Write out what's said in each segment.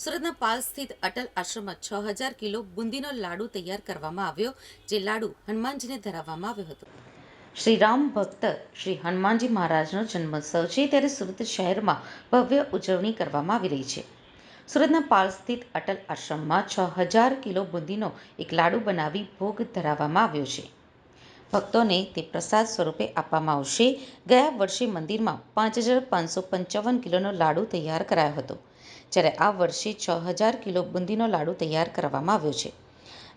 સુરતના પાલ સ્થિત અટલ આશ્રમમાં છ હજાર કિલો બુંદીનો લાડુ તૈયાર કરવામાં આવ્યો, જે લાડુ હનુમાનજીને ધરાવવામાં આવ્યો હતો. શ્રી રામ ભક્ત શ્રી હનુમાનજી મહારાજનો જન્મોત્સવ છે, ત્યારે સુરત શહેરમાં ભવ્ય ઉજવણી કરવામાં આવી રહી છે. સુરતના પાલ સ્થિત અટલ આશ્રમમાં છ હજાર કિલો બુંદીનો એક લાડુ બનાવી ભોગ ધરાવવામાં આવ્યો છે. ભક્તોને તે પ્રસાદ સ્વરૂપે આપવામાં આવશે. ગયા વર્ષે મંદિરમાં પાંચ હજાર પાંચસો પંચાવન કિલોનો લાડુ તૈયાર કરાયો હતો, જ્યારે આ વર્ષે છ હજાર કિલો બુંદીનો લાડુ તૈયાર કરવામાં આવ્યો છે.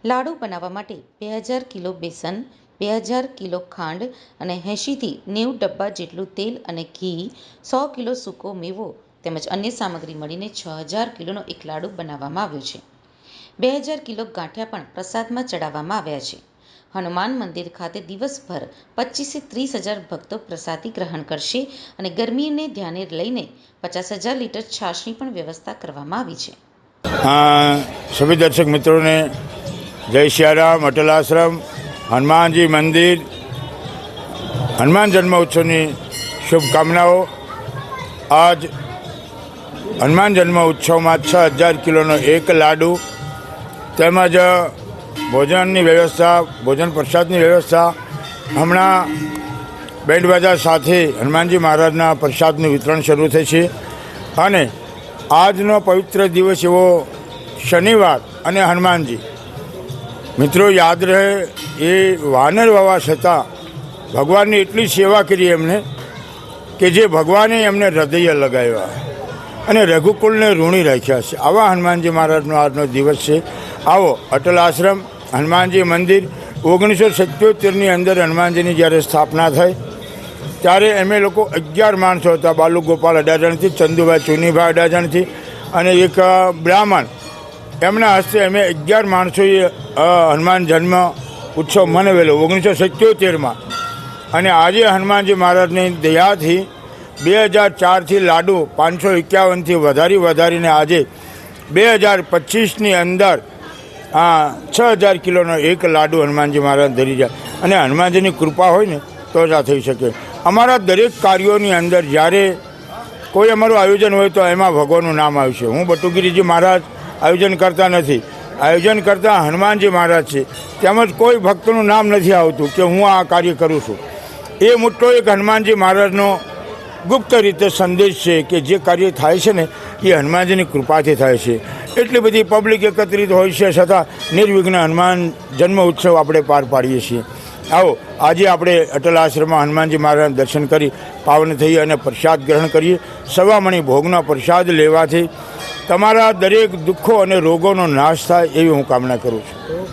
લાડુ બનાવવા માટે બે હજાર કિલો બેસન, બે હજાર કિલો ખાંડ અને એંશીથી નેવું ડબ્બા જેટલું તેલ અને ઘી, સો કિલો સૂકો મેવો તેમજ અન્ય સામગ્રી મળીને છ હજાર કિલોનો એક લાડુ બનાવવામાં આવ્યો છે. બે હજાર કિલો ગાંઠિયા પણ પ્રસાદમાં ચડાવવામાં આવ્યા છે. હનુમાન મંદિર ખાતે દિવસભર પચીસથી ત્રીસ હજાર ભક્તો પ્રસાદી ગ્રહણ કરશે અને ગરમીને ધ્યાને લઈને પચાસ હજાર લીટર છાશની પણ વ્યવસ્થા કરવામાં આવી છે. સભી દર્શક મિત્રોને જય સિયારામ અટલ આશ્રમ, હનુમાનજી મંદિર, હનુમાન જન્મ ઉત્સવની શુભકામનાઓ. આજ હનુમાન જન્મ ઉત્સવમાં છ હજાર કિલોનો એક લાડુ તેમજ ભોજનની વ્યવસ્થા, ભોજન પ્રસાદની વ્યવસ્થા. હમણાં બેન્ડ બાજા સાથે હનુમાનજી મહારાજના પ્રસાદનું વિતરણ શરૂ થશે અને આજનો પવિત્ર દિવસ એવો શનિવાર અને હનુમાનજી. મિત્રો, યાદ રહે, એ વાનર વાવા છતાં ભગવાનની એટલી સેવા કરી એમને કે જે ભગવાને એમને હૃદય લગાવ્યા. અને રઘુકુલને ઋણી રાખ્યા છે. આવા હનુમાનજી મહારાજનો આજનો દિવસ છે. આવો, અટલ આશ્રમ હનુમાનજી મંદિર ઓગણીસો સત્યોતેરની અંદર હનુમાનજીની જ્યારે સ્થાપના થઈ, ત્યારે અમે લોકો અગિયાર માણસો હતા, બાલુ ગોપાલ અડાજણથી, ચંદુભાઈ ચુનીભાઈ અડાજણથી અને એક બ્રાહ્મણ. એમના હસ્તે અમે અગિયાર માણસોએ હનુમાન જન્મ ઉત્સવ મનાવેલો ઓગણીસો સત્યોતેરમાં. અને આજે હનુમાનજી મહારાજની દયાથી બે હજાર ચારથી લાડુ પાંચસો એકાવનથી વધારી વધારીને આજે બે હજાર પચીસની અંદર આ છ હજાર કિલોનો એક લાડુ હનુમાનજી મહારાજ ધરી જાય. અને હનુમાનજીની કૃપા હોય ને, તો જ આ થઈ શકે. અમારા દરેક કાર્યોની અંદર જ્યારે કોઈ અમારું આયોજન હોય તો એમાં ભગવાનનું નામ આવ્યું છે હું બટુગીરીજી મહારાજ આયોજન કરતા નથી. આયોજન કરતા હનુમાનજી મહારાજ છે. તેમજ કોઈ ભક્તનું નામ નથી આવતું કે હું આ કાર્ય કરું છું. એ મોટો એક હનુમાનજી મહારાજનો ગુપ્ત રીતે સંદેશ છે કે જે કાર્ય થાય છે ને, એ હનુમાનજીની કૃપાથી થાય છે. એટલી બધી પબ્લિક એકત્રિત હોય છે છતાં નિર્વિઘ્ન હનુમાન જન્મ ઉત્સવ આપણે પાર પાડીએ છીએ. આવો, આજે આપણે અટલ આશ્રમમાં હનુમાનજી મહારાજના દર્શન કરી, પાવન થઈ અને પ્રસાદ ગ્રહણ કરીએ. સવામણી ભોગનો પ્રસાદ લેવાથી તમારા દરેક દુઃખો અને રોગોનો નાશ થાય એવી હું કામના કરું છું.